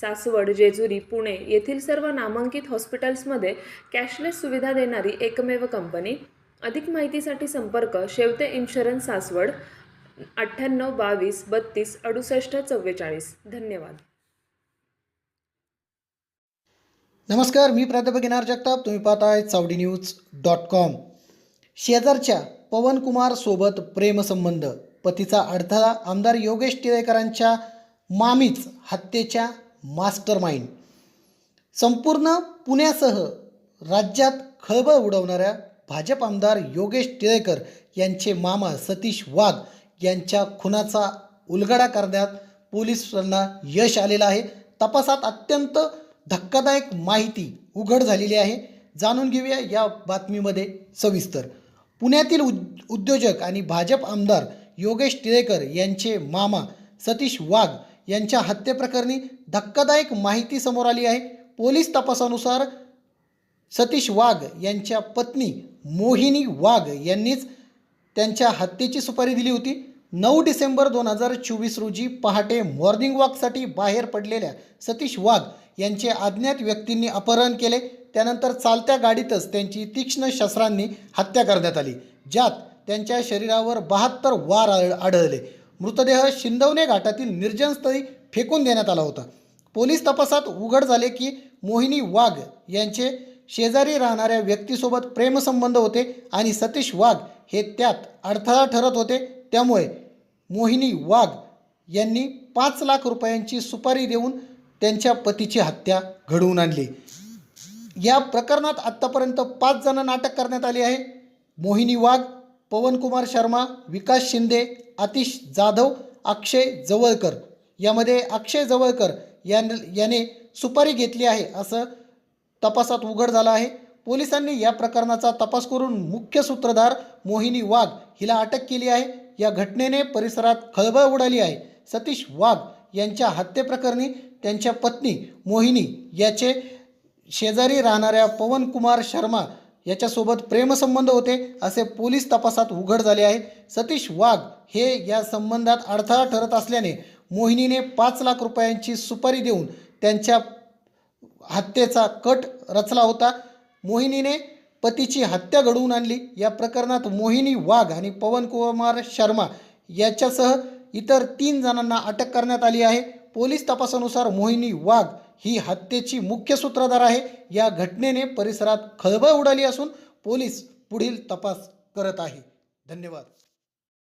सासवड जेजुरी पुणे येथील सर्व नामांकित हॉस्पिटल्समध्ये कॅशलेस सुविधा देणारी एकमेव कंपनी. अधिक माहितीसाठी संपर्क शेवते इन्शुरन्स सासवड अठ्ठ्याण्णव बावीस बत्तीस अडुसष्ट चव्वेचाळीस. धन्यवाद. नमस्कार मी प्राध्यापक इनार जगताप. तुम्ही पाहताय चावडी न्यूज डॉट कॉम. शेजारच्या पवनकुमार सोबत प्रेमसंबंध पतीचा अडथळा आमदार योगेश टिळेकरांच्या मामीच हत्येच्या मास्टर माइंड संपूर्ण पुण्यासह राज्यात खळबळ उडवणाऱ्या भाजप आमदार योगेश टिळेकर यांचे मामा सतीश वाघ यांच्या खुनाचा उलगडा करण्यात पोलिसांना यश आलेलं आहे. तपासात अत्यंत धक्कादायक माहिती उघड झालेली आहे. जाणून घेऊया या बातमीमध्ये सविस्तर. पुण्यातील उद उद्योजक आणि भाजप आमदार योगेश टिळेकर यांचे मामा सतीश वाघ यांच्या हत्येप्रकरणी धक्कादायक माहिती समोर आली आहे. पोलीस तपासानुसार सतीश वाघ यांच्या पत्नी मोहिनी वाघ यांनीच त्यांच्या हत्येची सुपारी दिली होती. नऊ डिसेंबर दोन हजार चोवीस रोजी पहाटे मॉर्निंग वॉकसाठी बाहेर पडलेल्या सतीश वाघ यांचे अज्ञात व्यक्तींनी अपहरण केले. त्यानंतर चालत्या गाडीतच त्यांची तीक्ष्ण शस्त्रांनी हत्या करण्यात आली ज्यात त्यांच्या शरीरावर बहात्तर वार आढळले. मृतदेह शिंदवणे घाटातील निर्जनस्थळी फेकून देण्यात आला होता. पोलीस तपासात उघड झाले की मोहिनी वाघ यांचे शेजारी राहणाऱ्या व्यक्तीसोबत प्रेमसंबंध होते आणि सतीश वाघ हे त्यात अडथळा ठरत होते. त्यामुळे मोहिनी वाघ यांनी पाच लाख रुपयांची सुपारी देऊन त्यांच्या पतीची हत्या घडवून आणली. या प्रकरणात आत्तापर्यंत पाच जणांना अटक करण्यात आली आहे. मोहिनी वाघ पवनकुमार शर्मा विकास शिंदे आतिश जाधव अक्षय जवळकर. यामध्ये अक्षय जवळकर यान याने सुपारी घेतली आहे असं तपासात उघड झालं आहे. पोलिसांनी या प्रकरणाचा तपास करून मुख्य सूत्रधार मोहिनी वाघ हिला अटक केली आहे. या घटनेने परिसरात खळबळ उडाली आहे. सतीश वाघ यांच्या हत्येप्रकरणी त्यांच्या पत्नी मोहिनी याचे शेजारी राहणाऱ्या पवनकुमार शर्मा याच्यासोबत प्रेमसंबंध होते असे पोलीस तपासात उघड झाले आहे सतीश वाघ हे या संबंधात अडथळा ठरत असल्याने मोहिनीने पाच लाख रुपयांची सुपारी देऊन त्यांच्या हत्येचा कट रचला होता. मोहिनीने पतीची हत्या घडवून आणली. या प्रकरणात मोहिनी वाघ आणि पवनकुमार शर्मा याच्यासह इतर तीन जणांना अटक करण्यात आली आहे. पोलीस तपासानुसार मोहिनी वाघ ही हत्येची मुख्य सूत्रधार आहे. या घटनेने परिसरात खळबळ उडाली असून पोलीस पुढील तपास करत आहे. धन्यवाद.